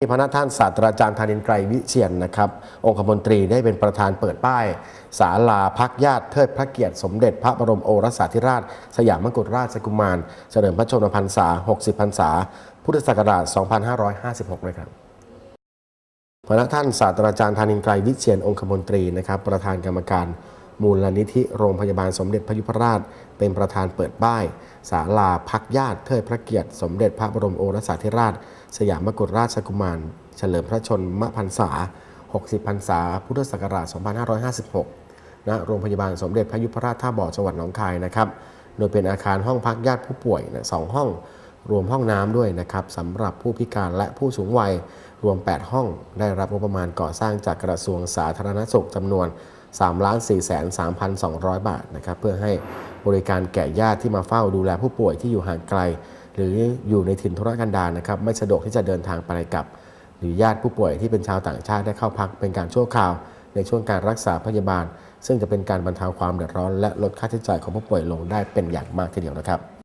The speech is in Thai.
พระท่านศาสตราจารย์ธานินทร์ไกรวิเชียนนะครับ องคมนตรีได้เป็นประธานเปิดป้ายศาลาพักญาติเทิดพระเกียรติสมเด็จพระบรมโอรสาธิราช สยามกุฎราชกุมาร เฉลิมพระชนมพรรษา 60 พรรษา พุทธศักราช 2556 นะครับพระท่านศาสตราจารย์ธานินทร์ไกรวิเชียนองคมนตรีนะครับ ประธานกรรมการ มูลนิธิโรงพยาบาลสมเด็จพระยุพราช เป็นประธานเปิดป้ายศาลาพักญาติเทิดพระเกียรติสมเด็จพระบรมโอรสาธิราช สยามกุฎราชกุมาร เฉลิมพระชนมพรรษา 60 พรรษา พุทธศักราช 2556ณโรงพยาบาลสมเด็จพระยุพราชท่าบ่อจังหวัดหนองคายนะครับโดยเป็นอาคารห้องพักญาติผู้ป่วยนะสองห้องรวมห้องน้ำด้วยนะครับสำหรับผู้พิการและผู้สูงวัยรวม 8 ห้อง ได้รับงบประมาณก่อสร้างจากกระทรวงสาธารณสุขจำนวน 3 4 3 2 0 0 บาทนะครับเพื่อให้บริการแก่ญาติที่มาเฝ้าดูแลผู้ป่วยที่อยู่ห่างไกล หรืออยู่ในถิ่นทุรกันดารนะครับไม่สะดวกที่จะเดินทางไปกลับ หรือญาติผู้ป่วยที่เป็นชาวต่างชาติได้เข้าพักเป็นการชั่วคราว ในช่วงการรักษาพยาบาล ซึ่งจะเป็นการบรรเทาความเดือดร้อน และลดค่าใช้จ่ายของผู้ป่วยลงได้เป็นอย่างมากทีเดียวนะครับ